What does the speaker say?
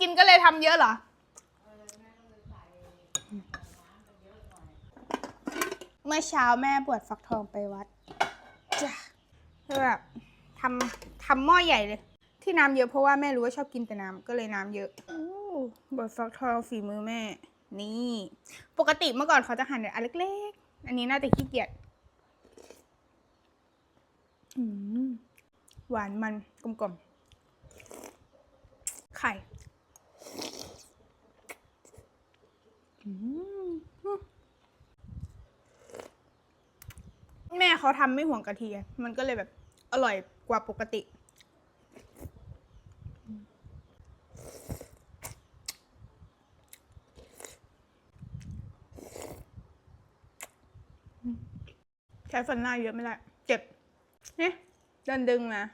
กินก็เลยทำเยอะเหรอ เมื่อเช้าแม่บวชฟักทองไปวัดจ้ะคือแบบทำทำหม้อใหญ่เลย ที่น้ำเยอะเพราะว่าแม่รู้ว่าชอบกินแต่น้ำก็เลยน้ำเยอะอบวชฟักทองฝีมือแม่ นี่ ปกติเมื่อก่อนเขาจะหั่นแบบอันเล็กๆ อันนี้น่าจะขี้เกียจหวานมันกลมๆ ไข่ อืม แม่เขาทำไม่ห่วงกะทิมันก็เลยแบบ อร่อยกว่าปกติ ใช้ฟันหน้าเยอะไม่ได้ เจ็บเนี่ยเดินดึงนะ